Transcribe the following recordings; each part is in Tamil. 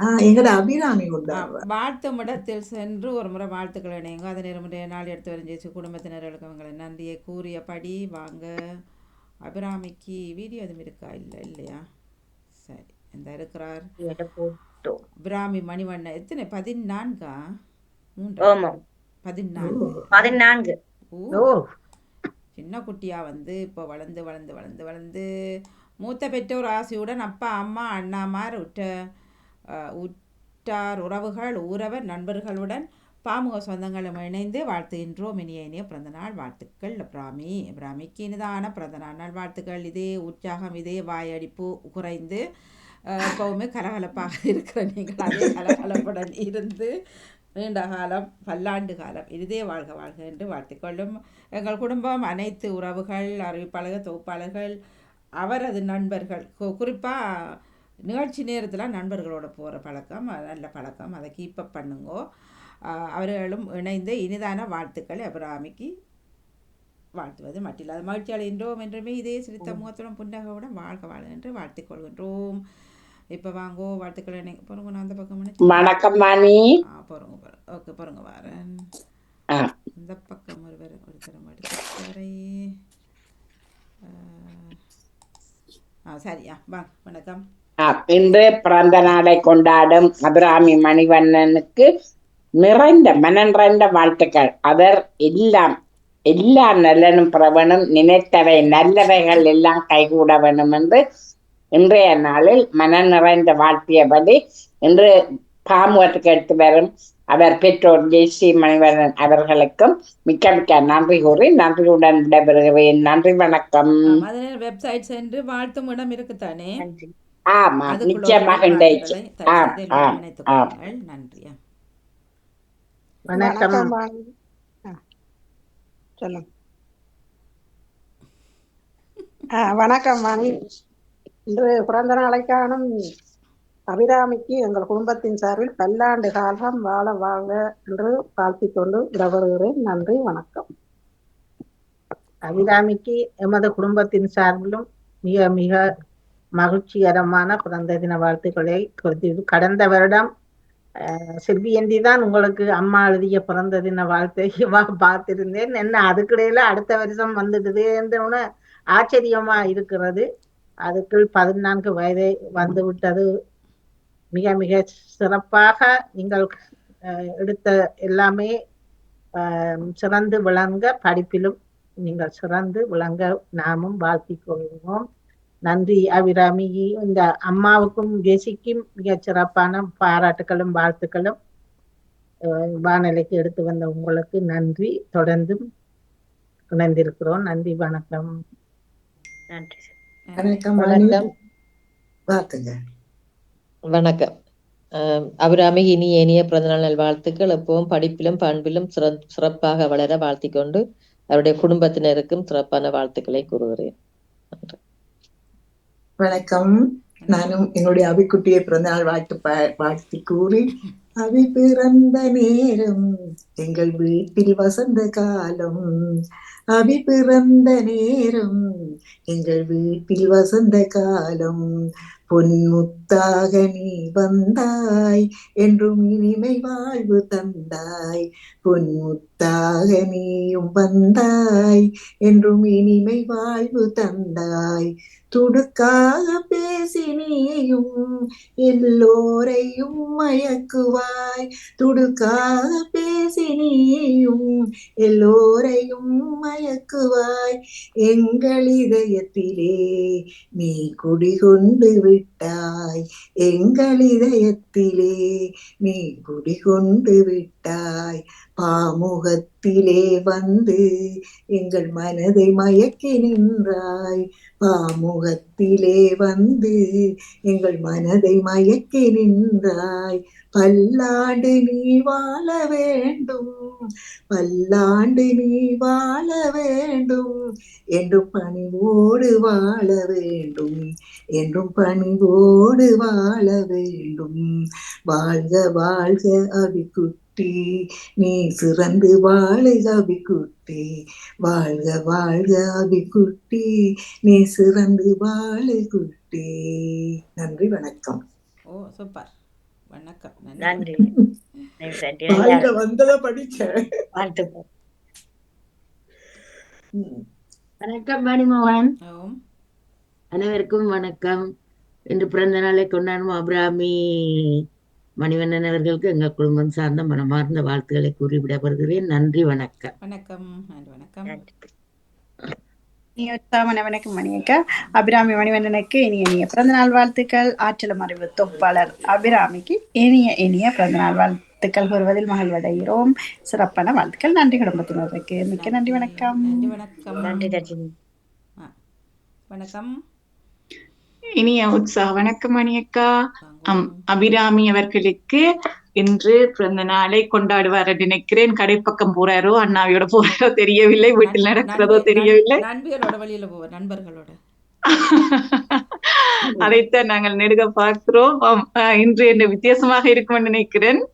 ஆ எங்கட அபிராமி கொண்டாடுறா வாழ்த்தும் இடத்தில் சென்று ஒரு முறை வாழ்த்துக்கள் இணையுங்க. அதே நேரம் முறைய நாள் எடுத்து வரைஞ்சி குடும்பத்தினர்களுக்கு அவங்களை நன்றியை கூறியபடி வாங்க. அபிராமிக்கு வீடியோ எதுவும் இருக்கா? இல்லை இல்லையா? சரி இந்த இருக்கிறார். இதை போட்டோம் பிராமி மணிவண்ணன் எத்தனை? பதினான்கா? மூன்றா? பதினான்கு. பதினான்கு. சின்ன குட்டியா வந்து இப்போ வளர்ந்து வளர்ந்து வளர்ந்து வளர்ந்து மூத்த பெற்றோர் ஆசையுடன் அப்பா அம்மா அண்ணாமார் உற்ற அஹ், உற்றார் உறவுகள் ஊரவர் நண்பர்களுடன் பாமுக சொந்தங்களும் இணைந்து வாழ்த்துகின்றோம். இனிய இனிய பிறந்தநாள் வாழ்த்துக்கள். பிராமி பிராமிக்கு இனிதான பிறந்தநாள் நாள். வாழ்த்துக்கள் இதே உற்சாகம் இதே வாயடிப்பு குறைந்து எப்பவுமே கலகலப்பாக இருக்கிற நீங்கள் அதே கலகலப்புடன் இருந்து நீண்ட காலம் பல்லாண்டு காலம் இதே வாழ்க வாழ்க என்று வாழ்த்துக்கொள்ளும். எங்கள் குடும்பம் அனைத்து உறவுகள் அறிவிப்பாளர்கள் தொகுப்பாளர்கள் அவரது நண்பர்கள் குறிப்பாக நிகழ்ச்சி நேரத்தில் நண்பர்களோட போகிற பழக்கம் நல்ல பழக்கம். அதை கீப் அப் பண்ணுங்கோ. அவர்களும் இணைந்து இனிதான வாழ்த்துக்களை அபிராமிக்கு வாழ்த்துவது மட்டில்லாத மகிழ்ச்சி அடைகின்றோம் என்றுமே இதே சிரித்த முகத்துடன் புன்னகையுடன் வாழ்க வாழ்க என்று வாழ்த்திக் கொள்கின்றோம் இப்போ வாங்கோ வாழ்த்துக்களை இணை பொறுங்க. நான் அந்த பக்கம் வணக்கம் மணி ஆ பொறுங்க ஓகே பொறுங்க வரேன். இந்த பக்கம் ஒருவர் ஒரு தரம் எடுத்துக்காரை ஆ சரியா வா வணக்கம். இன்று பிறந்த நாளை கொண்டாடும் அபிராமி மணிவண்ணனுக்கு நிறைந்த மனநிறைந்த வாழ்த்துக்கள். அவர் எல்லாம் எல்லா நல்லனும் பிரபனும் நினைத்தவை நல்லவைகள் எல்லாம் கைகூட வேண்டும் என்று இன்றைய நாளில் மன நிறைந்த வாழ்த்தியபடி இன்று பாமுகத்துக்கு எடுத்து வரும் அவர் பெற்றோர் ஜெய்ஸ்ரீ மணிவண்ணன் அவர்களுக்கும் மிக்க மிக்க நன்றி கூறி நன்றியுடன் விடைபெறுகிறேன். நன்றி வணக்கம். வெப்சைட் சென்று வாழ்த்தும் இடம் இருக்குத்தானே ஆமா நிச்சயமாக நன்றியா வணக்கம். சொல்லுங்க. வணக்கம் வாணி இன்று பிறந்த நாளை காணும் அபிராமிக்கு எங்கள் குடும்பத்தின் சார்பில் பல்லாண்டு காலம் வாழ வாழ என்று வாழ்த்திக் கொண்டு விடப்படுகிறேன் நன்றி வணக்கம். அபிராமிக்கு எமது குடும்பத்தின் சார்பிலும் மிக மிக மகிழ்ச்சிகரமான பிறந்த தின வாழ்த்துக்களை கொடுத்து கடந்த வருடம் அஹ், செல்வியந்தி தான் உங்களுக்கு அம்மா எழுதிய பிறந்த தின வாழ்த்தையவா பார்த்திருந்தேன். என்ன அதுக்கிடையில அடுத்த வருஷம் வந்துடுதுன்னு ஆச்சரியமா இருக்கிறது. அதுக்குள் பதினான்கு வயதை வந்து விட்டது. மிக மிக சிறப்பாக நீங்கள் அஹ், எடுத்த எல்லாமே சிறந்து விளங்க படிப்பிலும் நீங்கள் சிறந்து விளங்க நாமும் வாழ்த்திக் கொள்வோம் நன்றி அபிராமி. இந்த அம்மாவுக்கும் ஜெசிக்கும் மிகச் சிறப்பான பாராட்டுகளும் வாழ்த்துக்களும். வானொலிக்கு எடுத்து வந்த உங்களுக்கு நன்றி. தொடர்ந்தும் இணைந்திருக்கிறோம். நன்றி வணக்கம். நன்றி. வணக்கம் வாணி. வணக்கம். வாழ்த்துங்க. வணக்கம். அஹ் அபிராமி இனி இனிய பிறந்தநாள் நல்வாழ்த்துக்கள். எப்பவும் படிப்பிலும் பண்பிலும் சிற- சிறப்பாக வளர வாழ்த்திக் கொண்டு அவருடைய குடும்பத்தினருக்கும் சிறப்பான வாழ்த்துக்களை கூறுகிறேன். வணக்கம். நானும் என்னுடைய அபிக்குட்டியை பிறந்தநாள் வாழ்த்து ப- வாழ்த்தி கூறி அவி பிறந்த நேரம் எங்கள் வீட்டில் வசந்த காலம். அவி பிறந்த நேரம் எங்கள் வீட்டில் வசந்த காலம். பொன்முத்தாக நீ வந்தாய் என்றும் இனிமை வாழ்வு தந்தாய். பொன்முத்தாக நீயும் வந்தாய் என்றும் இனிமை வாழ்வு தந்தாய். துடுக்காக பேசி நீயும் எல்லோரையும் மயக்குவாய். துடுக்காக பேசி நீயும் எல்லோரையும் மயக்குவாய். எங்கள் இதயத்திலே நீ குடிகொண்டு விட்டு விட்டாய். எங்கள் இதயத்திலே நீ குடிகொண்டு விட்டாய். பாமுகத்திலே வந்து எங்கள் மனதை மயக்கி நின்றாய். பாமுகத்திலே வந்து எங்கள் மனதை மயக்கி நின்றாய். பல்லாண்டு நீ வாழ வேண்டும். பல்லாண்டு நீ வாழ வேண்டும். என்றும் பணிவோடு வாழ வேண்டும். என்றும் பணிவோடு வாழ வேண்டும். வாழ்க வாழ்க அபிக்குட்டி. நீ சிறந்து வாழுக அபிக்குட்டி வாழ்க வாழ்க அபிக்குட்டி நீ சிறந்து வாழு குட்டி. நன்றி வணக்கம். ஓ சூப்பர். வணக்கம். நன்றி. வாழ்க வந்ததை படிச்சேன். வாழ்த்துக்கள். வணக்கம் மணிமோகன். அனைவருக்கும் வணக்கம். இன்று பிறந்த நாளை கொண்டாடும் அபிராமி. மணிவண்ணன் அவர்களுக்கு எங்கள் குடும்பம் சார்ந்த மனமார்ந்த வாழ்த்துக்களை கூறி விடைபெறுகிறேன் நன்றி வணக்கம். வணக்கம் வணக்கம். வணக்கம் மணியக்கா அபிராமி மணிவண்ணனுக்கு இனிய இனிய பிறந்தநாள் வாழ்த்துக்கள். ஆற்றலும் அறிவு தொப்பாளர் அபிராமிக்கு இனிய இனிய பிறந்தநாள் வாழ்த்துக்கள் கூறுவதில் மகிழ்வடைகிறோம். சிறப்பான வாழ்த்துக்கள். நன்றி குடும்பத்தினருக்கு. மிக்க நன்றி வணக்கம். நன்றி வணக்கம். நன்றி. வணக்கம். இனிய உற்சாக வணக்கம் அணியக்கா. அம். அபிராமி அவர்களுக்கு இன்று பிறந்த நாளை கொண்டாடுவார் நினைக்கிறேன். கடைப்பக்கம் போறாரோ அண்ணாவியோட போறாரோ தெரியவில்லை. வீட்டில் நடக்கிறதோ தெரியவில்லை. நண்- நண்பிகளோட வழியில போவார் நண்பர்களோட. அதைத்தான் நாங்கள் நெடுக பார்க்கிறோம். இன்று என்ன வித்தியாசமாக இருக்கும் நினைக்கிறேன்.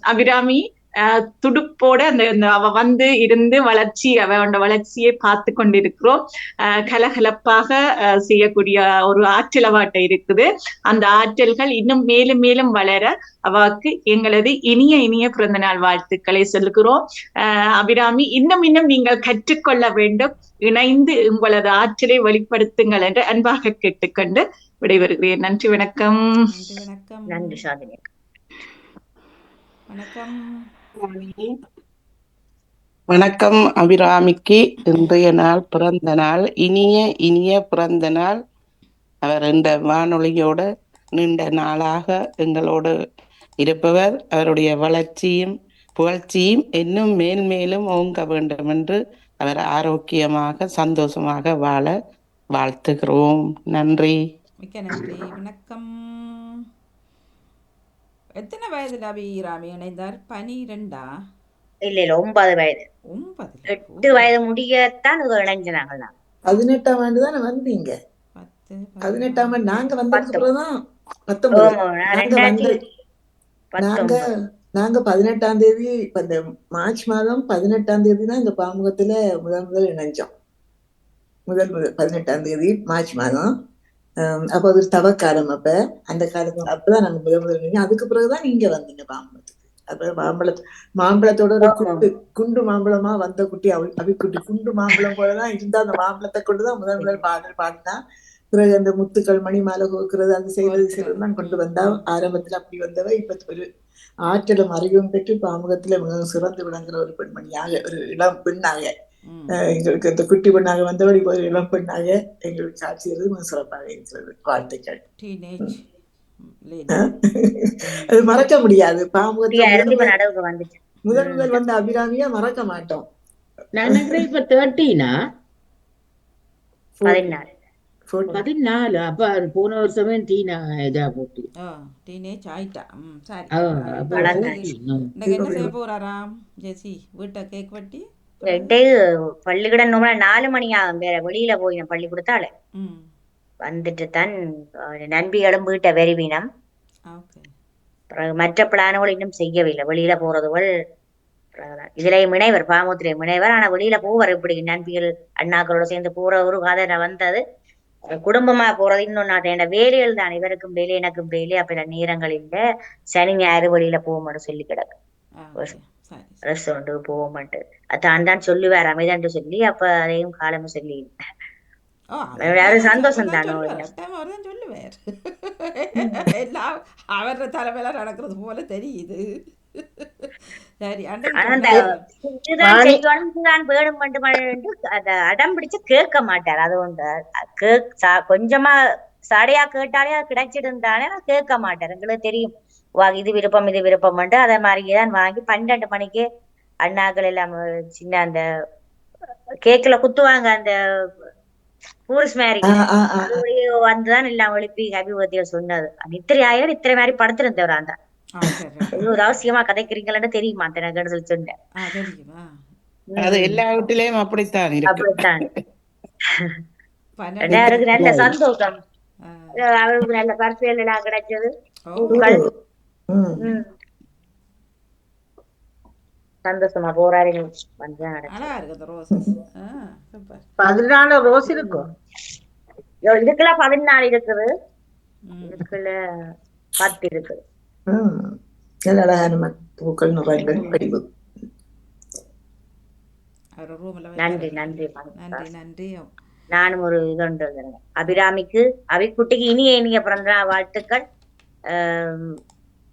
அபிராமி துடுப்போட அந்த அவ வந்து இருந்து வளர்ச்சி அவனோட வளர்ச்சியை பார்த்து கொண்டிருக்கிறோம். அஹ், கலகலப்பாக செய்யக்கூடிய ஒரு ஆற்றல் அவாட்ட இருக்குது. அந்த ஆற்றல்கள் இன்னும் மேலும் மேலும் வளர அவாக்கு எங்களது இனிய இனிய பிறந்த நாள் வாழ்த்துக்களை சொல்லுகிறோம். அஹ், அபிராமி இன்னும் இன்னும் நீங்கள் கற்றுக்கொள்ள வேண்டும். இணைந்து உங்களது ஆற்றலை வெளிப்படுத்துங்கள் என்று அன்பாக கேட்டுக்கொண்டு விடைபெறுகிறேன். நன்றி வணக்கம். நன்றி வணக்கம். நன்றி சாதனை வணக்கம். வணக்கம் அபிராமிக்கு இன்றைய நாள் பிறந்த நாள். இனிய இனிய பிறந்த நாள். அவர் இந்த வானொலியோட நீண்ட நாளாக எங்களோடு இருப்பவர். அவருடைய வளர்ச்சியும் புகழ்ச்சியும் இன்னும் மேல் மேலும் ஓங்க வேண்டும் என்று அவர் ஆரோக்கியமாக சந்தோஷமாக வாழ வாழ்த்துகிறோம். நன்றி. மிக்க நன்றி. வணக்கம். எத்தனை வயதுல அபிராமி இணைந்தார். பனிரெண்டா? இல்ல இல்ல ஒன்பது வயது. ஒன்பது எட்டு வயது முடியத்தான் இவங்க இணைஞ்சினாங்க. பதினெட்டாம் ஆண்டு தானே வந்தீங்க? பத்து பதினெட்டாம் ஆண்டு நாங்க வந்ததுக்கு பத்து. அப்புறம்தான் பத்தொன்பது. நாங்க வந்து நாங்க நாங்க பதினெட்டாம் தேதி இப்ப இந்த மார்ச் மாதம் பதினெட்டாம் தேதி தான் இந்த பாமுகத்துல முதல் முதல் இணைஞ்சோம். முதல் முதல் பதினெட்டாம் தேதி மார்ச் மாதம். அப்போ அது ஒரு தவக்காலம் அப்ப. அந்த காலத்துல அப்பதான் நாங்க முதல் முதல் அதுக்கு பிறகுதான் நீங்க வந்தீங்க பாமுகத்துக்கு அப்ப மாம்பழ மாம்பழத்தோட ஒரு குண்டு குண்டு மாம்பழமா வந்த குட்டி அவ அவிக்குட்டி குண்டு மாம்பழம் போலதான் இருந்தா அந்த மாம்பழத்தை கொண்டுதான் முதல் முதல் பாடல் பாடினா. பிறகு அந்த முத்துக்கள் மணி மாலை கோக்குறது அது செய்வது செய்வதுதான் கொண்டு வந்தா. ஆரம்பத்துல அப்படி வந்தவ இப்ப ஒரு ஆற்றலும் அறிவும் பெற்று பாமுகத்துல மிகவும் சிறந்து விளங்குற ஒரு பெண்மணியாக ஒரு இளம் பெண்ணாக எங்களுக்கு இந்த குட்டி பெண்ணாக வந்தவள் இப்போ இளம் பெண்ணாக எங்களுக்கு காட்சியது மிக சிறப்பாக இருக்கிறது. வாழ்த்துக்கள். அது மறக்க முடியாது. முதல் முதல் வந்த அபிராமியா மறக்க மாட்டோம். இப்ப தேர்ட்டீனா பதினாறு. பதினாலு. அப்ப போன வருஷமே டீனா இதா போட்டு. ஓ டீனேஜ் ஆயிட்டா. சரி. என்ன செய்ய போறாராம்? ஜெசி வீட்டை கேக் வெட்டி ரெண்டே பள்ளிக்கூடம் நோம்பல நாலு மணி ஆகும் வேற வெளியில போய் நான் பள்ளிக்கூடத்தால ம். வந்துட்டு தான் நண்பிகளும் வீட்டை வெறிவினம் பிறகு மற்ற பிளானுகள் இன்னும் செய்யவில்லை. வெளியில போறதுகள் பிறகுதான். இதுல முனைவர் பாமூத்திரை முனைவர். ஆனா வெளியில போவார் இப்படி நண்பிகள் அண்ணாக்களோட சேர்ந்து போற ஒரு கதை வந்தது. குடும்பமா போறது இன்னும் நான் என் வேலைகள் தான். இவருக்கும் வேலை எனக்கும் வேலை. அப்ப நேரங்கள் இல்ல. சனி ஞாயிறு வெளியில போக மாட்டோம் சொல்லி கிடக்கு. ரெஸ்டாரண்ட் போக மாட்டேன் அதான் தான் சொல்லுவார் அமைதான்ட்டு சொல்லி அப்ப அதையும் காலமும் சொல்லி. சந்தோஷம் தானோ? தான் சொல்லுவார். எல்லாம் அவர் தலைமையில நடக்கிறது போல தெரியுது. அடம் பிடிச்சு கேட்க மாட்டார். அது ஒன்று கொஞ்சமா சடையா கேட்டாலே அது கிடைச்சிருந்தாலே அது கேட்க மாட்டார். எங்களுக்கு தெரியும். வா இது விருப்பம் இது விருப்பம் அதே மாதிரியே தான் வாங்கி பன்னெண்டு மணிக்கு அண்ணாக்கள் எல்லாம் சின்ன அந்த கேக்ல குத்துவாங்க அந்த பூரிஸ் மாதிரி. வந்துதான் எல்லாம் எழுப்பி அபிவத்தியம் சொன்னது. இத்தனை ஆயிரம் இத்தனை மாதிரி படுத்திருந்தவர் அந்த ஒரு அவசியமா கதைக்கிறீங்களன்னு தெரியுமா அந்த நகர் சொல்லி சொன்னேன். அது எல்லா வீட்டிலேயும் அப்படித்தான் இருக்கு. அப்படித்தான். நல்ல சந்தோஷம். அவருக்கு நல்ல பரிசுகள் எல்லாம் கிடைச்சது. ம். சந்தோஷமா போராடி இருக்கு ரோசஸ். சூப்பர். பதினாலு ரோஸ் இருக்கும் இதுக்குள்ள பதினாலு இருக்குது. இதுக்குள்ள பத்து இருக்குது ஆஹ் நல்ல அழகான ம- பூக்கள் அவர் ரூமில் நன்றி நன்றி நன்றி நன்றி நானும் ஒரு இது. அபிராமிக்கு அபிக்குட்டிக்கு இனிய இனிய பிறந்த வாழ்த்துக்கள்.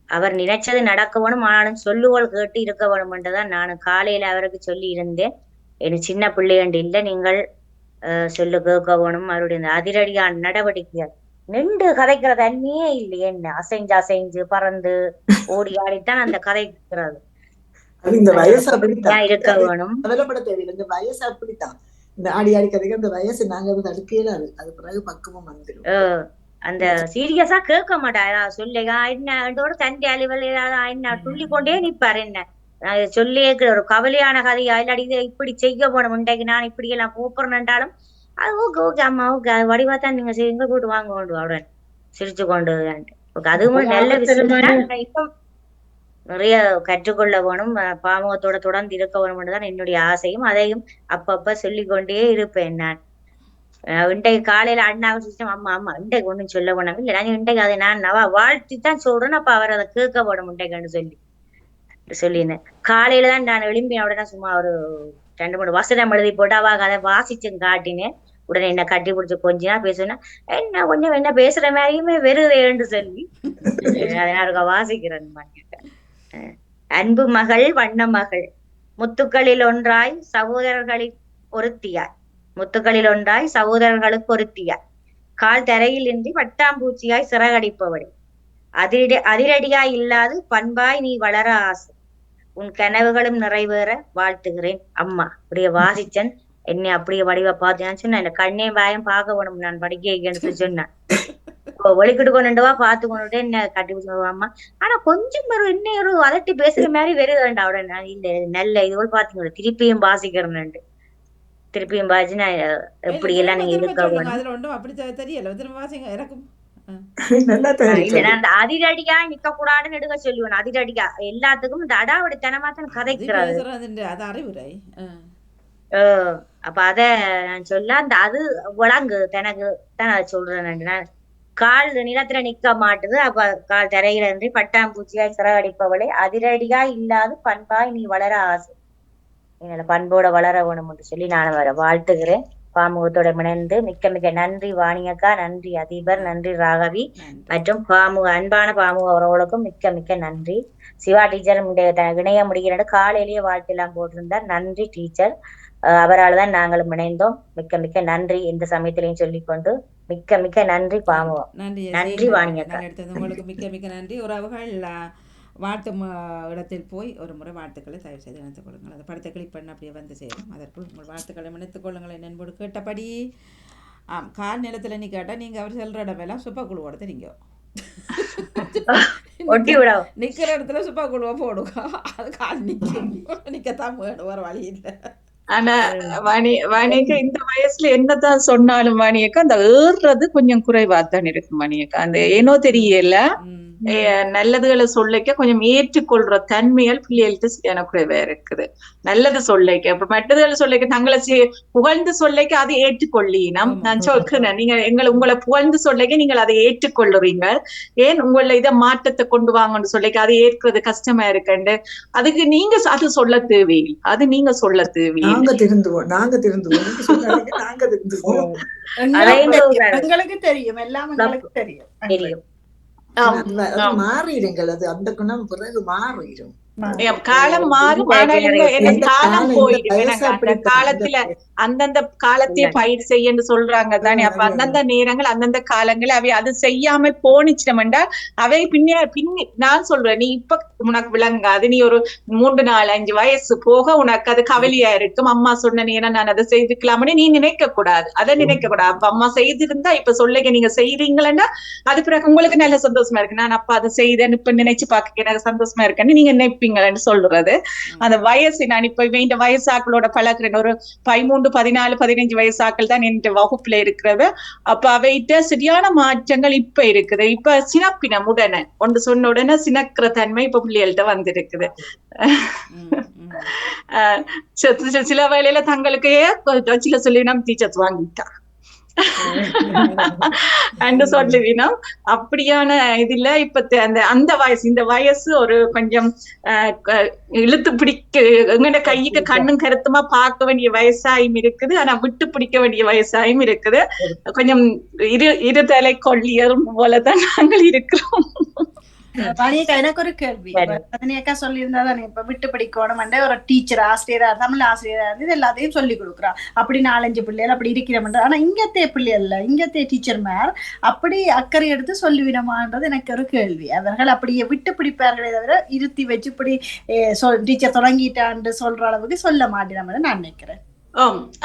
அவர் நினைச்சது நடக்க வேணும் ஆனாலும் சொல்லுவோல் கேட்டு இருக்க என்றுதான் நான் காலையில அவருக்கு சொல்லி இருந்தேன் எனக்கு சின்ன பிள்ளைகண்டு இல்லை நீங்கள் சொல்லு கேட்க வேணும் அவருடைய இந்த அதிரடியான நடவடிக்கை நின்று கதைக்கிற தன்மையே இல்லையே என்ன? அசைஞ்சு அசைஞ்சு பறந்து ஓடி ஆடித்தான் அந்த கதைக்கிறது இந்த வயசு அப்படித்தான். இருக்க வேணும் இந்த வயசு அப்படித்தான். இந்த ஆடி ஆடி கதைக்கு அந்த வயசு நாங்க தடுக்கையில அது அது பிறகு பக்குவம் வந்துடும் அந்த சீரியஸா கேட்க மாட்டாரா சொல்லுங்க என்னோட தண்டி அலுவல் என்ன துள்ளி கொண்டே நிப்பாரு என்ன. சொல்லியே ஒரு கவலையான கதையா? இல்லாடி இதை இப்படி செய்ய போனோம் இன்றைக்கு நான் இப்படி எல்லாம் கூப்பிடுறேன்டாலும் அது ஓகே ஓகே அம்மா ஓகே. அது வடிவா தான் நீங்க செய்யுங்க. கூட்டு வாங்க. கொண்டு அவடன் சிரிச்சு கொண்டு ஓகே அதுவும் நல்ல விஷயம் நிறைய கற்றுக்கொள்ள வேணும். பாமுகத்தோட தொடர்ந்து இருக்க வேணும் தான் என்னுடைய ஆசையும் அதையும் அப்பப்ப சொல்லிக்கொண்டே இருப்பேன் நான். இன்றைக்கு காலையில அண்ணாவை சிஸ்டம் அம்மா அம்மா இன்றைக்கு ஒண்ணும் சொல்ல வேணாம் இல்ல நான் இன்றைக்கு அதை நான் நவ வாழ்த்தி தான் சொல்றேன். அப்ப அவர் அதை கேட்க வேணும் இன்றைக்குன்னு சொல்லி. சொல்லியிருந்தேன் காலையில தான் நான் எழும்பின உடனே சும்மா ஒரு ரெண்டு மூணு வசனம் எழுதி போட்டு அவ அதை வாசிச்சும் காட்டினேன். உடனே என்ன கட்டி பிடிச்சு கொஞ்ச நேரம் பேசுனா என்ன கொஞ்சம் என்ன பேசுற மாதிரியுமே வெறுதேன்னு சொல்லி. அதை நான் ஒருக்கா வாசிக்கிறேன் அன்பு மகள் வண்ண மகள் முத்துக்களில் ஒன்றாய் சகோதரர்களில் ஒருத்தியாய். முத்துக்களில் ஒன்றாய் சகோதரர்களுக்கு ஒருத்தியாய் கால் தரையில் இன்றி பட்டாம்பூச்சியாய் சிறகடிப்பவடி அதிரடி அதிரடியாய் இல்லாது பண்பாய் நீ வளர ஆசை. உன் கனவுகளும் நிறைவேற வாழ்த்துகிறேன் அம்மா. அப்படியே வாசிச்சன். என்னை அப்படியே வடிவ பார்த்தேன் சொன்னேன் கண்ணே வாயம் பார்க்க வேணும் நான் படிக்க சொன்னேன். ஒழிக்கிட்டு கொண்டுவா பார்த்து கொண்டுட்டு என்ன கட்டி அம்மா. ஆனா கொஞ்சம் ஒரு என்ன ஒரு அதட்டி பேசுற மாதிரி வருதுண்டா அவட நான் இல்ல இது நல்ல இது போல திருப்பியும் வாசிக்கிறேன் திருப்பியும் பாசி நான் எப்படி எல்லாம் நீங்க இருக்க அதுல ஒன்றும் அப்படி தெ- தெரியல. திரும்ப வாசிங்க எனக்கும் நல்லா ஆஹ் இல்ல நான் அந்த அதிரடியா நிக்க கூடாதுன்னு எடுக்க சொல்லுவேன். அதிரடியா. எல்லாத்துக்கும் இந்த அடாவடி தனமா தான் கதைக்கிறது அது அறிவுரை. அப்ப அத நான் சொல்ல அந்த அது விளங்கு தனக்கு தான் அதை சொல்றேன் கால் நிலத்துல நிக்க மாட்டுது. அப்ப கால் தரையில இன்றி பட்டாம்பூச்சியாய் சிறகடிப்பவளே அதிரடியா இல்லாது பண்பாய் நீ வளர ஆசை. என்னோட பண்போட வளர வேணும் என்று சொல்லி நான் வர வாழ்த்துகிறேன். பாமுகத்தோட இணைந்து மிக்க மிக்க நன்றி வாணியக்கா நன்றி அதிபர் நன்றி ராகவி மற்றும் பாமுக அன்பான பாமுக அவர்களுக்கும் மிக்க மிக்க நன்றி. சிவா டீச்சர் இணைய முடிகிறது காலையிலேயே வாழ்த்தெல்லாம் போட்டிருந்தார். நன்றி டீச்சர். அவரால் தான் நாங்களும் இணைந்தோம். மிக்க மிக்க நன்றி இந்த சமயத்திலையும் சொல்லிக்கொண்டு மிக்க மிக்க நன்றி பாமுகம் நன்றி. வாணியக்கா. உங்களுக்கு மிக்க மிக்க நன்றி. உறவுகள் ஆ, இடத்தில் போய் ஒரு முறை வாழ்த்துக்களை தயவு செய்து இணைத்துக் கொள்ளுங்கள். அந்த படத்தை கிளிக் பண்ண அப்படியே வந்து சேரும். அதற்குள் உங்கள் வாழ்த்துக்களை இணைத்துக் கொள்ளுங்கள். என்னன்போடு கேட்டபடி ஆம் கால் நிலத்தில் நீ கேட்டால் நீங்கள் அவர் செல்ற இடமெல்லாம் சுப்பா குழுவோட விட. நிக்கிற இடத்துல சுப்பா குழுவை போடுங்க. அது கால் நிற்கும் நிற்கத்தான் வேணும் வேறு வழி இல்லை. ஆனா வாணி வாணியக்கா இந்த வயசுல என்னதான் சொன்னாலும் வாணியக்கா அந்த ஏறுறது கொஞ்சம் குறைவாத்தான் இருக்கு வாணியக்கா. அந்த ஏனோ தெரியல. நல்லதுகளை சொல்லிக்க கொஞ்சம் ஏற்றுக்கொள்ற தன்மைகள் பிள்ளைகள்கிட்ட சரியான குறைவா இருக்குது. நல்லது சொல்லிக்க இப்ப மற்றதுகளை சொல்லிக்க தங்களை புகழ்ந்து சொல்லிக்க அதை ஏற்றுக்கொள்ளீனம். நான் சொல்கிறேன் நீங்க எங்களை உங்களை புகழ்ந்து சொல்லிக்க நீங்கள் அதை ஏற்றுக்கொள்ளுறீங்க. ஏன் உங்களை இதை மாற்றத்தை கொண்டு வாங்கன்னு சொல்லிக்க அதை ஏற்கிறது கஷ்டமா இருக்குண்டு. அதுக்கு நீங்க அது சொல்ல தேவையில்லை. அது நீங்க சொல்ல தேவையில்லை. நாங்க திருந்துவோம் நாங்க திருந்துவோம். நீங்க சொல்லாதீங்க, நாங்க திருந்துவோம். எங்களுக்கு தெரியும் எல்லாம் தெரியும். மாறிடுங்கள் அது அந்த குணம் பிறகு மாறிடும். காலம் மாறும் காலம் போயிடும். காலத்துல அந்தந்த காலத்தையே பயிர் செய்யன்னு சொல்றாங்க தானே அப்ப. அந்தந்த நேரங்கள் அந்தந்த காலங்கள் அவை அது செய்யாமல் போனிச்சிட்டோம்டா அவை பின்ன பின்னி நான் சொல்றேன் நீ இப்ப உனக்கு விளங்காது நீ ஒரு மூன்று நாலு அஞ்சு வயசு போக உனக்கு அது கவலையா இருக்கும் அம்மா சொன்ன நேரம் நான் அதை செய்துக்கலாம்னு நீ நினைக்க கூடாது அதை நினைக்க கூடாது அப்ப அம்மா செய்திருந்தா இப்ப சொல்லுங்க நீங்க செய்றீங்களா அது பிறகு உங்களுக்கு நல்ல சந்தோஷமா இருக்கு நான் அப்ப அதை செய்தேன் இப்ப நினைச்சு பாக்க எனக்கு சந்தோஷமா இருக்குன்னு நீங்க நினைப்பீங்களேன்னு சொல்றது. அந்த வயசு நான் இப்ப இந்த வயசாக்களோட பழகுறேன் ஒரு பதிமூன்று பதினாலு பதினஞ்சு வயசாக்கள் தான் என் வகுப்புல இருக்கிறது. அப்ப அவைகிட்ட சரியான மாற்றங்கள் இப்ப இருக்குது. இப்ப சினப்பினம் உடனே ஒன்று சொன்ன உடனே சினக்கிற தன்மை இப்ப பிள்ளைகள்ட்ட வந்திருக்குது. சில வேளையில தங்களுக்கு சில சொல்லி நம்ம டீச்சர்ஸ் வாங்கிட்டா. என்று சொல்லுவினோம். அப்படியான இதுல இப்ப அந்த அந்த வயசு இந்த வயசு ஒரு கொஞ்சம் இழுத்து பிடிக்க எங்கட கைக்கு கண்ணும் கருத்துமா பார்க்க வேண்டிய வயசாயும் இருக்குது. ஆனா விட்டு பிடிக்க வேண்டிய வயசாயும் இருக்குது. கொஞ்சம் இரு இருதலை கொள்ளியரும் போலதான் நாங்கள் இருக்கிறோம். மணியக்கா எனக்கு ஒரு கேள்வி. ரஜினியக்கா சொல்லியிருந்தா தானே இப்ப விட்டு படிக்கணும் ஒரு டீச்சர் ஆசிரியரா தமிழ் ஆசிரியரா இருந்து இது எல்லாத்தையும் சொல்லி கொடுக்குறா அப்படி நாலஞ்சு பிள்ளைகள் அப்படி இருக்கிறோம் ஆனா இங்கத்தே பிள்ளைகள் இல்ல இங்கத்தே டீச்சர் மேர் அப்படி அக்கறை எடுத்து சொல்லுவினமான்றது எனக்கு ஒரு கேள்வி அவர்கள் அப்படியே விட்டு பிடிப்பார்களே தவிர இருத்தி வச்சு இப்படி டீச்சர் தொடங்கிட்டான்னு சொல்ற அளவுக்கு சொல்ல மாட்டேன் நான் நினைக்கிறேன்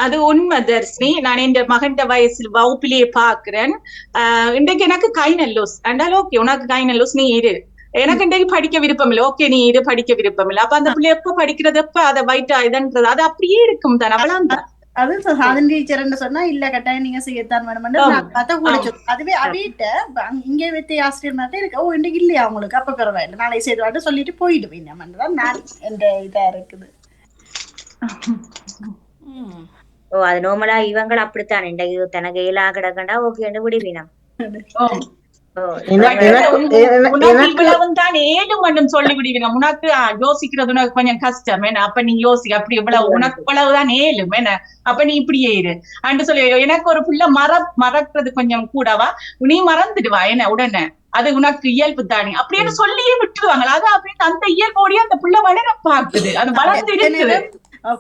அது உண்மை தர்ஷினி. நான் என் மகன்ட வயசில் வகுப்பிலேயே பாக்குறேன் ஆஹ் இன்றைக்கு எனக்கு கை நல்லூஸ் அண்டால் ஓகே உனக்கு கை நல்லூஸ் நீ இரு. எனக்கு இன்றைக்கு படிக்க விருப்பம் இல்லை ஓகே நீ இரு படிக்க விருப்பம் இல்லை அப்ப அந்த பிள்ளை எப்ப படிக்கிறது? எப்ப அதை வைட்டா இதன்றது? அது அப்படியே இருக்கும் தானே அவ்வளவுதான். அது சாதன் டீச்சர்னு சொன்னா இல்ல கட்டாயம் நீங்க செய்யத்தான். நான் பார்த்தா கூட. அதுவே அவையிட்ட இங்கே வைத்த ஆசிரியர் மாதிரி இருக்கு. ஓ இன்னைக்கு இல்லையா உங்களுக்கு? அப்ப பரவாயில்ல. நாளை செய்து சொல்லிட்டு போயிடுவேன். நம்மதான் நான் என்ற இதா இருக்குது. ஓ அது நார்மலா இவங்க அப்படித்தான் இன்றைக்கு தனக்கு இயலா கிடக்கண்டா ஓகேன்னு விடுவினம் உனக்கு யோசிக்கிறது உனக்கு கொஞ்சம் கஷ்டம் என்ன அப்ப நீ யோசி அப்படி இவ்வளவு உனக்கு இவ்வளவுதான் ஏழும் என்ன அப்ப நீ இப்படியே இரு அண்டு சொல்லி எனக்கு ஒரு புள்ள மற மறக்கிறது கொஞ்சம் கூடவா நீ மறந்துடுவா என்ன உடனே அது உனக்கு இயல்பு தானே அப்படின்னு சொல்லியே விட்டுருவாங்க அது அப்படின்னு அந்த இயல்போடய அந்த புள்ள வளர பாக்குது அது வளர்ந்து இருக்குது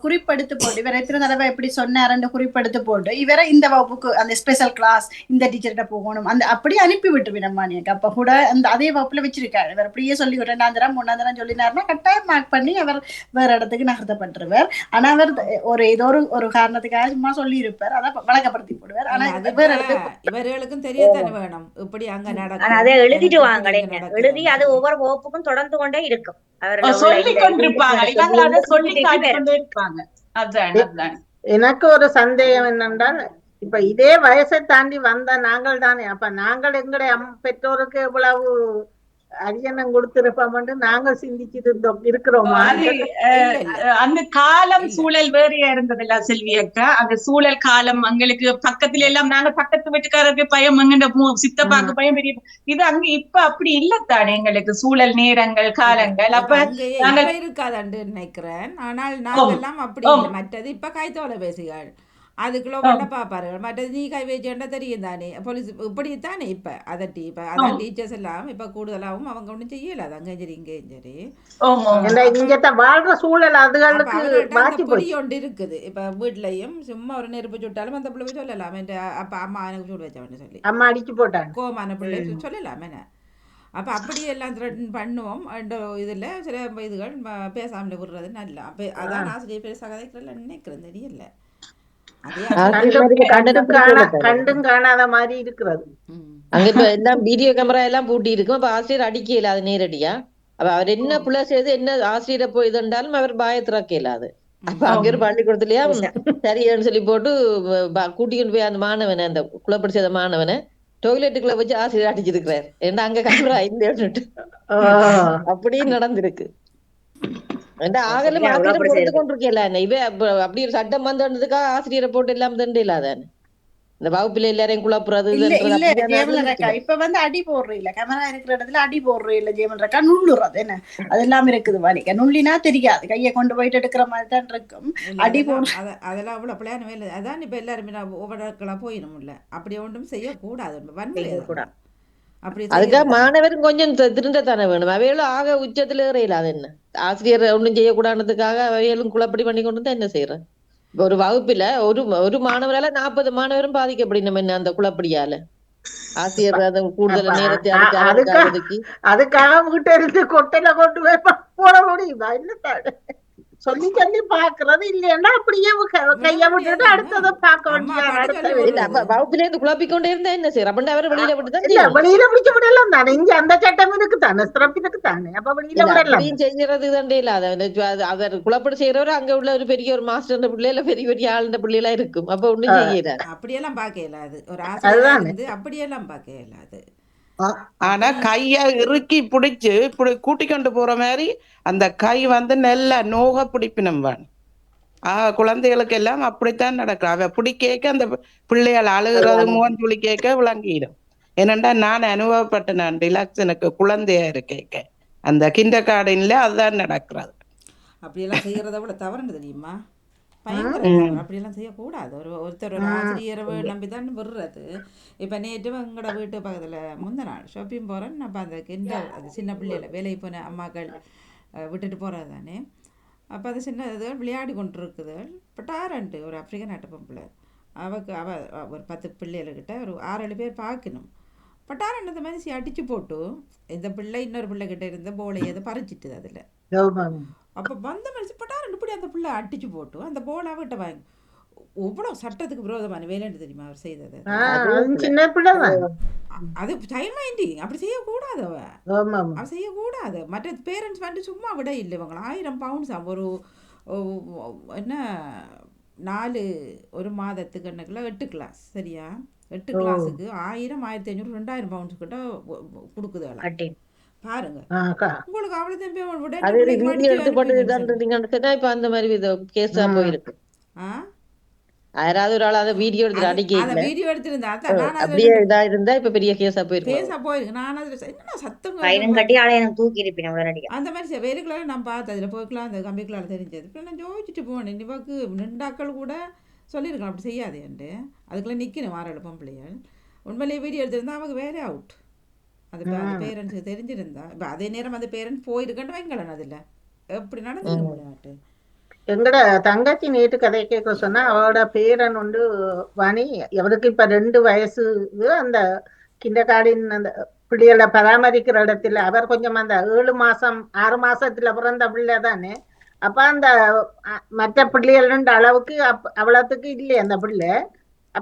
குறிப்பெடுத்து போட்டு இவர் எத்தனை தடவை எப்படி சொன்னாருன்னு குறிப்பெடுத்து போட்டு இவரை இந்த வகுப்புக்கு அந்த ஸ்பெஷல் கிளாஸ் இந்த டீச்சர்கிட்ட போகணும் அந்த அப்படி அனுப்பி விட்டுவிடும் மானியக்கு அப்ப கூட அந்த அதே வகுப்புல வச்சிருக்காரு. இவர் அப்படியே சொல்லி ரெண்டாம் தரம் மூணாம் தரம் சொல்லினாருன்னா கட்டாயம் மார்க் பண்ணி அவர் வேற இடத்துக்கு நகர்த்தப்பட்டுருவார். ஆனா அவர் ஒரு ஏதோ ஒரு ஒரு காரணத்துக்காக சும்மா சொல்லி இருப்பார் அதை வழக்கப்படுத்தி போடுவார். ஆனா அது வேற இடத்துக்கு இவர்களுக்கும் தெரியத்தானே வேணும். இப்படி அங்க நடக்கும். ஆனா அதை எழுதிட்டு இங்க எழுதி அது. ஒவ்வொரு வகுப்புக்கும் தொடர்ந்து கொண்டே இருக்கும். அவர்கள் சொல்லி கொண்டிருப்பாங்க. இந்த இவங்க அதை சொல்லி இருப்பாங்க அதான் அதான். எனக்கு ஒரு சந்தேகம் என்னென்றால் இப்ப இதே வயசை தாண்டி வந்த நாங்கள் தானே அப்ப நாங்கள் எங்களுடைய பெற்றோருக்கு எவ்வளவு அரியணம் கொடுத்திருப்போம் நாங்கள் சிந்திச்சுட்டு இருந்தோம் இருக்கிறோமா. அந்த காலம். சூழல் வேறையா இருந்ததுல்ல செல்வி அக்கா. அந்த சூழல் காலம் எங்களுக்கு பக்கத்துல எல்லாம் நாங்க பக்கத்து வீட்டுக்காரருக்கு பயம் எங்கண்ட மு- சித்தப்பாக்கு பயம் பெரிய இது அங்க இப்ப அப்படி இல்லத்தானே எங்களுக்கு சூழல் நேரங்கள் காலங்கள். அப்ப இப்ப இருக்காதுன்னு நினைக்கிறேன். ஆனால் நாங்கெல்லாம் அப்படி ஆம். இல்லை மற்றது இப்ப கைத்தோலை பேசுகள் அதுக்குள்ள பண்ண பாப்பார்கள் மற்றது நீ கை வச்சேன்டா தெரியும் தானே போலீஸ் இப்படி தானே இப்ப அதட்டி இப்ப அதான். டீச்சர்ஸ் எல்லாம் இப்ப கூடுதலாகவும் அவங்க ஒண்ணும் செய்யல அது அங்கே சரி இங்கேயும் சரி இங்க வாழ்ற சூழல் அதுகளுக்கு பொறி ஒன்று இருக்குது இப்ப வீட்லயும் சும்மா ஒரு நெருப்பு சுட்டாலும் அந்த பிள்ளை போய் சொல்லலாம் அப்ப அம்மா எனக்கு சூடு வச்சவன்னு சொல்லி அம்மா அடிச்சு போட்டாங்க கோமான பிள்ளை சொல்லலாம் என்ன அப்போ அப்படியே எல்லாம் த்ரெட்டன் பண்ணுவோம் இதில் சில இதுகள் பேசாமல விடுறது நல்லா அப்போ அதான் ஆசிரியர் பெருசாக நினைக்கிறேன் தெரியல அதே ஆசிரியர் ஆசிரியர் மாதிரி கண்டும் காணாத மாதிரி. இருக்கிறது. அங்க இப்ப எல்லாம் வீடியோ கேமரா எல்லாம் பூட்டி இருக்கும் அப்ப ஆசிரியர் அடிக்க இயலாது நேரடியா? அப்ப அவர் என்ன புள்ள செய்து என்ன ஆசிரியரை போய் இதுண்டாலும் அவர் பாய திறக்க இயலாது அப்ப அங்க ஒரு பள்ளிக்கூடத்துலயா சரியான்னு சொல்லி போட்டு ப- கூட்டிட்டு போய் அந்த மாணவனை அந்த குழப்படி செய்த மாணவனை டொய்லெட்டுக்குள்ள வச்சு ஆசிரியர் அடிச்சிருக்கிறார். ஏன்னா அங்க கேமரா இல்லைன்னு ஓ. அப்படியும் நடந்திருக்கு. ஆசிரியரை அப்படி பொறுத்து செய்யுது. கொண்டிருக்கல இவ அப்ப- அப்படி ஒரு சட்டம் வந்ததுக்காக ஆசிரியரை போட்டு எல்லாம் தண்டு இல்லாதானே இந்த வகுப்புல எல்லாரையும் குழப்புறது இல்ல இல்ல இப்ப வந்து அடி போடுற இல்ல கேமரா இருக்கிற இடத்துல அடி போடுற இல்ல ஜெயமலன் ரக்கா நுள்ளுறது என்ன? அதெல்லாம் இருக்குது வலிக்க. நுள்ளினா தெரியாது. கையை கொண்டு போயிட்டு எடுக்கிற மாதிரி தான் இருக்கும். இல்ல, அடி அதெல்லாம் போடு- அத- அதெல்லாம் அவ்வளோ பிள்ளையான வேலை அதான் இப்போ எல்லாருமே நான் ஓவராக்கெல்லாம் போயிடணும்ல அப்படி ஒன்றும் செய்யக்கூடாது. வன்முறை செய்யக்கூடாது. அதுக்காக. மாணவரும் கொஞ்சம் திருந்தத்தானே வேணும். அவைகளும் ஆக உச்சத்துல ஏறையில அது என்ன? ஆசிரியர் ஒண்ணும் செய்யக்கூடாதுக்காக அவைகளும் குழப்படி பண்ணி கொண்டு வந்து என்ன செய்யறேன் இப்ப ஒரு வகுப்புல ஒரு ஒரு மாணவரால நாற்பது மாணவரும் பாதிக்கப்படணும் என்ன அந்த குழப்படியால? ஆசிரியர் அதை கூடுதல் நேரத்தை அ- அதுக்கு அதுக்கா- அவருக்கு ஒதுக்கி அதுக்காக வீட்டை இருந்து கொட்டையில கொண்டு போய் போட முடியுமா? இல்ல சொல்லி சொல்லி பாக்குறது இல்லைன்னா அப்படியே கைய விட்டுட்டு அடுத்ததை பார்க்க வேண்டிய வகுப்புல இருந்து குழப்பிக்கொண்டே இருந்தா என்ன செய்யற அப்படின்னா அவரை வெளியில விட்டு தான் இல்ல செய்யணும். வெளியில பிடிச்சு விடலாம் தானே இங்க அந்த சட்டம் இருக்கு தானே சிறப்பு இருக்கு தானே. அப்ப வெளியில விடலாம். செய்யறது தாண்டே இல்ல. அவர் குழப்படி செய்யறவர் அங்க உள்ள ஒரு பெரிய ஒரு மாஸ்டர் பிள்ளைல பெரிய பெரிய ஆளுந்த பிள்ளைலாம் இருக்கும். அப்ப ஒண்ணும் செய்யறாரு அப்படியெல்லாம் பார்க்க இயலாது. ஒரு. இருந்து அப்படியெல்லாம் பார்க்க இயலாது. ஆனா கைய இறுக்கி பிடிச்சு இப்படி கூட்டி கொண்டு போற மாதிரி அந்த கை வந்து நல்ல நோக பிடிப்பினம் வேணும். ஆஹ் குழந்தைகளுக்கு எல்லாம் அப்படித்தான் நடக்கும். அவ பிடி கேட்க அந்த பிள்ளைகள் அழுகிறது முகம் துளி கேட்க விளங்கிடும். ஏனண்டா நான் அனுபவப்பட்ட நான் ரிலாக்ஸ் எனக்கு குழந்தையா இருக்கேக்க அந்த கிண்டர் கார்டன்ல அதுதான் நடக்கிறது. அப்படியெல்லாம் செய்யறத விட தவறுன்னு தெரியுமா? பயங்கர தவறு அப்படியெல்லாம் செய்யக்கூடாது. ஒரு ஒருத்தர் ஒரு ஆசிரியரை நம்பி தான் விடுறது. இப்போ நேற்று எங்களோட வீட்டு பக்கத்தில் முந்த நாள் ஷாப்பிங் போகிறேன் நம்ம அந்த கிண்டல் அது சின்ன பிள்ளைகளை வேலைக்கு போன அம்மாக்கள் விட்டுட்டு போகிறது தானே. அப்போ அது சின்ன இதுகள் விளையாடி கொண்டு இருக்குதுகள் பட்டாரன்ட்டு ஒரு ஆப்பிரிக்கன் நாட்டு பொம்பளை. அவக்கு அவ ஒரு பத்து பிள்ளைகள்கிட்ட ஒரு ஆறு ஏழு பேர் பார்க்கணும் பட்டாரன் இந்த மாதிரி அடிச்சு போட்டு இந்த பிள்ளை இன்னொரு பிள்ளை கிட்ட இருந்த போலையை அதை பறிச்சிட்டுது அதில். அப்போ வந்த மனுஷன் பட்டாரன் இப்படி அந்த பிள்ளை அடிச்சு போட்டு அந்த போல் அவகிட்ட வாங்கி எவ்வளோ சட்டத்துக்கு விரோதமான வேலைன்னு தெரியுமா அவர் செய்தது? அது சைல்ட் மைண்டிங் அப்படி செய்யக்கூடாது அவ. அவ செய்யக்கூடாது. மற்ற பேரண்ட்ஸ் வந்து சும்மா விட இல்லை இவங்க ஆயிரம் பவுண்ட்ஸ் ஒரு என்ன நாலு ஒரு மாதத்துக்கு என்னக்குள்ள எட்டு கிளாஸ் சரியா? எட்டு. கிளாஸுக்கு ஆயிரம் ஆயிரத்தி ஐநூறு ரெண்டாயிரம் பவுண்ட்ஸ் கிட்ட கொடுக்குது பாருங்க. உங்களுக்கு அவ்வளோ தம்பி விட அது வீடியோ எடுத்து போட்டு இதான் இருந்தீங்கன்னு சொன்னா இப்ப அந்த மாதிரி இது கேஸா. போயிருக்கு. ஆ? யாராவது ஒரு ஆள் அந்த வீடியோ எடுத்து அந்த அடிக்கல வீடியோ எடுத்திருந்தா அப்படியே இதா இருந்தா இப்ப பெரிய கேஸா போயிருக்கு பேச போயிருக்கு. நான் அதில் என்னடா சத்தம் பையனும் கட்டி ஆளை எனக்கு தூக்கி இருப்பேன் உடனடியா அந்த மாதிரி வேலைக்குள்ள நான் பார்த்தேன் அதில் போய்க்கலாம் அந்த கம்பிக்குள்ளால தெரிஞ்சது. இப்போ நான் ஜோதிச்சுட்டு போனேன். நிவாக்கு நின்றாக்கள் கூட சொல்லியிருக்கலாம். அப்படி செய்யாதேன்ட்டு. அதுக்குள்ளே நிற்கணும் வாரோட பொம்பளைகள் உண்மையிலேயே வீடியோ எடுத்திருந்தா அவங்க வேற அவுட் அது அந்த பேரண்ட்ஸுக்கு தெரிஞ்சிருந்தா இப்போ அதே நேரம் அந்த பேரண்ட் போயிருக்கேன்னு வைங்களேன் அதில். எப்படி விளையாட்டு எங்கட தங்கச்சி நேற்று கதை கேட்க சொன்னா அவளோட பேரன் உண்டு வாணி அவருக்கு இப்ப ரெண்டு வயசு அந்த கிண்டகாடின் அந்த பிள்ளைகளை பராமரிக்கிற இடத்துல அவர் கொஞ்சம் அந்த ஏழு மாசம் ஆறு மாசத்துல பிறந்த பிள்ளை தானே அப்ப அந்த மற்ற பிள்ளைகள் அளவுக்கு அப்- அவ்வளவுக்கு இல்லையே அந்த பிள்ளை.